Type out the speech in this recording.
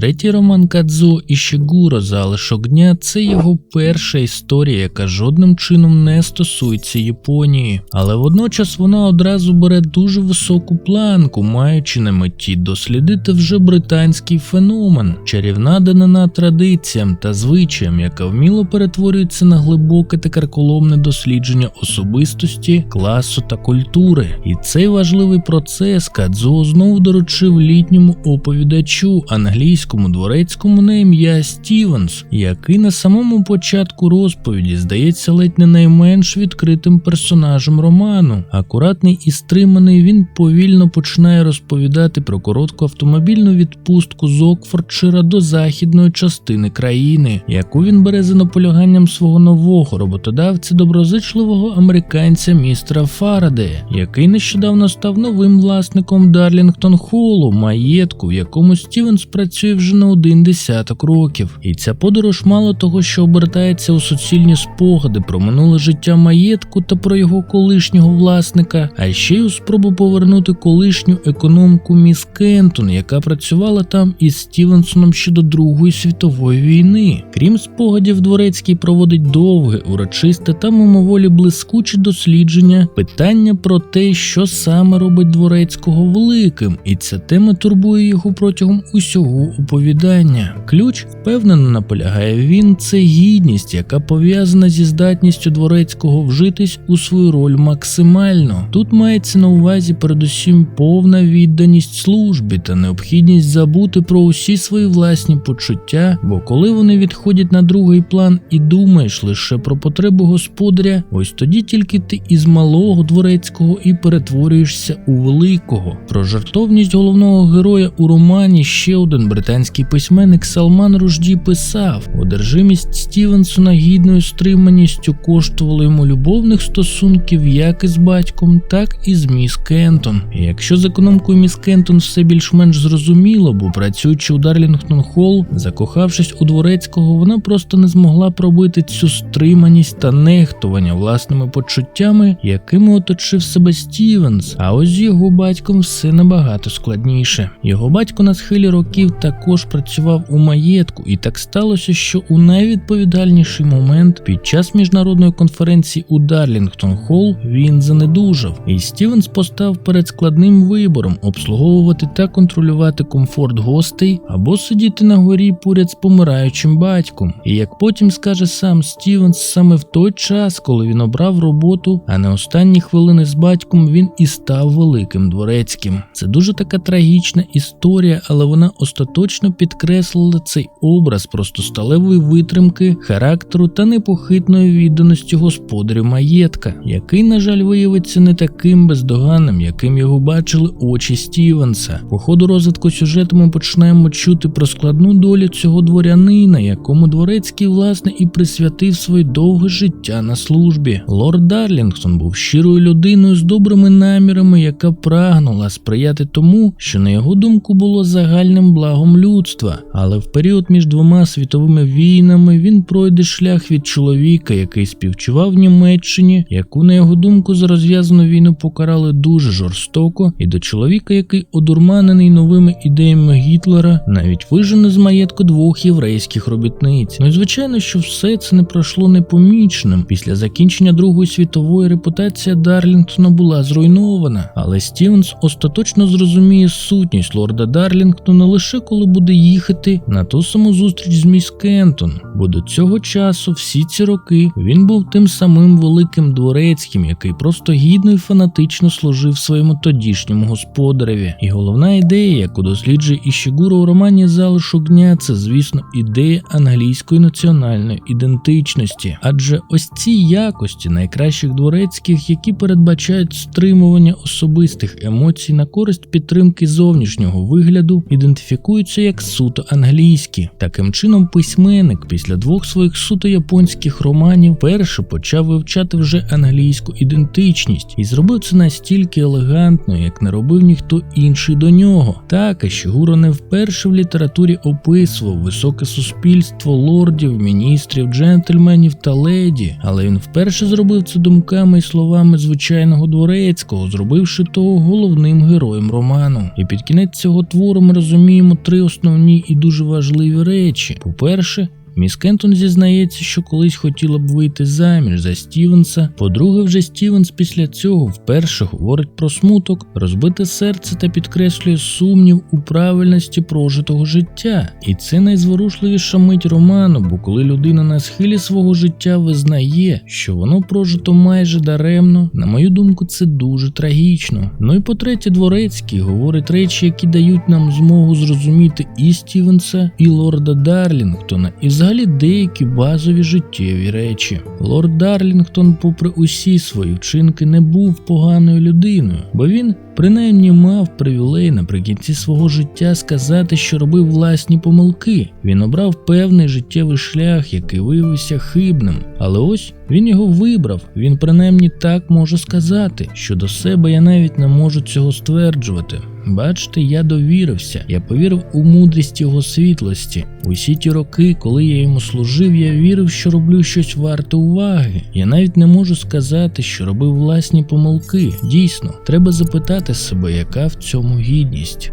Третій роман Кадзо Ішігуро залишок дня це його перша історія, яка жодним чином не стосується Японії, але водночас вона одразу бере дуже високу планку, маючи на меті дослідити вже британський феномен, чарівна данина традиціям та звичаям, яка вміло перетворюється на глибоке та карколомне дослідження особистості, класу та культури. І цей важливий процес Кадзо знову доручив літньому оповідачу англійському дворецькому на ім'я Стівенс, який на самому початку розповіді здається ледь не найменш відкритим персонажем роману. Акуратний і стриманий він повільно починає розповідати про коротку автомобільну відпустку з Окфордшира до західної частини країни, яку він бере за наполяганням свого нового роботодавця, доброзичливого американця містера Фарадея, який нещодавно став новим власником Дарлінгтон Холлу, маєтку, в якому Стівенс працює вже не один десяток років. І ця подорож мало того, що обертається у суцільні спогади про минуле життя маєтку та про його колишнього власника, а ще й у спробу повернути колишню економку міс Кентон, яка працювала там із Стівенсоном ще до Другої світової війни. Крім спогадів, дворецький проводить довге, урочисте та мимоволі блискуче дослідження питання про те, що саме робить дворецького великим, і ця тема турбує його протягом усього оповідання. Ключ впевнено наполягає він, це гідність, яка пов'язана зі здатністю дворецького вжитись у свою роль максимально. Тут мається на увазі передусім повна відданість службі та необхідність забути про усі свої власні почуття, бо коли вони відходять на другий план і думаєш лише про потребу господаря, ось тоді тільки ти із малого дворецького і перетворюєшся у великого. Про жартовність головного героя у романі ще один британський письменник Салман Ружді писав: одержимість Стівенсона гідною стриманістю коштувала йому любовних стосунків як із батьком, так і з міс Кентон. І якщо з економкою міс Кентон все більш-менш зрозуміло, бо працюючи у Дарлінгтон Холл, закохавшись у дворецького, вона просто не змогла пробити цю стриманість та нехтування власними почуттями, якими оточив себе Стівенс. А ось його батьком все набагато складніше. Його батько на схилі років також працював у маєтку, і так сталося, що у найвідповідальніший момент під час міжнародної конференції у Дарлінгтон Холл він занедужав, і Стівенс постав перед складним вибором обслуговувати та контролювати комфорт гостей або сидіти на горі поряд з помираючим батьком. І як потім скаже сам Стівенс, саме в той час, коли він обрав роботу, а не останні хвилини з батьком, він і став великим дворецьким. Це дуже така трагічна історія, але вона остаточно підкреслила цей образ просто сталевої витримки, характеру та непохитної відданості господарю маєтка, який, на жаль, виявиться не таким бездоганним, яким його бачили очі Стівенса. По ходу розвитку сюжету ми починаємо чути про складну долю цього дворянина, якому дворецький власне і присвятив своє довге життя на службі. Лорд Дарлінгтон був щирою людиною з добрими намірами, яка прагнула сприяти тому, що на його думку було загальним благом людства. Але в період між двома світовими війнами він пройде шлях від чоловіка, який співчував Німеччині, яку на його думку за розв'язану війну покарали дуже жорстоко, і до чоловіка, який одурманений новими ідеями Гітлера, навіть вижене з маєтку двох єврейських робітниць. Ну і звичайно, що все це не пройшло непоміченим. Після закінчення Другої світової репутація Дарлінгтона була зруйнована, але Стівенс остаточно зрозуміє сутність лорда Дарлінгтона лише коли буде їхати на ту саму зустріч з міс Кентон, бо до цього часу, всі ці роки, він був тим самим великим дворецьким, який просто гідно і фанатично служив своєму тодішньому господареві. І головна ідея, яку досліджує Ішігуро у романі Залишок дня, це, звісно, ідея англійської національної ідентичності, адже ось ці якості найкращих дворецьких, які передбачають стримування особистих емоцій на користь підтримки зовнішнього вигляду, ідентифікуються як суто англійські. Таким чином, письменник після двох своїх суто японських романів перше почав вивчати вже англійську ідентичність і зробив це настільки елегантно, як не робив ніхто інший до нього. Так, Ашігуро не вперше в літературі описував високе суспільство лордів, міністрів, джентльменів та леді, але він вперше зробив це думками і словами звичайного дворецького, зробивши того головним героєм роману. І під кінець цього твору ми розуміємо три основні і дуже важливі речі. По-перше, Міс Кентон зізнається, що колись хотіла б вийти заміж за Стівенса. По-друге, вже Стівенс після цього вперше говорить про смуток, розбите серце та підкреслює сумнів у правильності прожитого життя. І це найзворушливіша мить роману, бо коли людина на схилі свого життя визнає, що воно прожито майже даремно, на мою думку, це дуже трагічно. Ну і по-третє, дворецький говорить речі, які дають нам змогу зрозуміти і Стівенса, і лорда Дарлінгтона, і взагалі деякі базові життєві речі. Лорд Дарлінгтон, попри усі свої вчинки, не був поганою людиною, бо він принаймні мав привілей наприкінці свого життя сказати, що робив власні помилки. Він обрав певний життєвий шлях, який виявився хибним. Але ось він його вибрав. Він принаймні так може сказати. Щодо себе я навіть не можу цього стверджувати. Бачите, я довірився, я повірив у мудрість його світлості. Усі ті роки, коли я йому служив, я вірив, що роблю щось варте уваги. Я навіть не можу сказати, що робив власні помилки. Дійсно, треба запитати себе, яка в цьому гідність.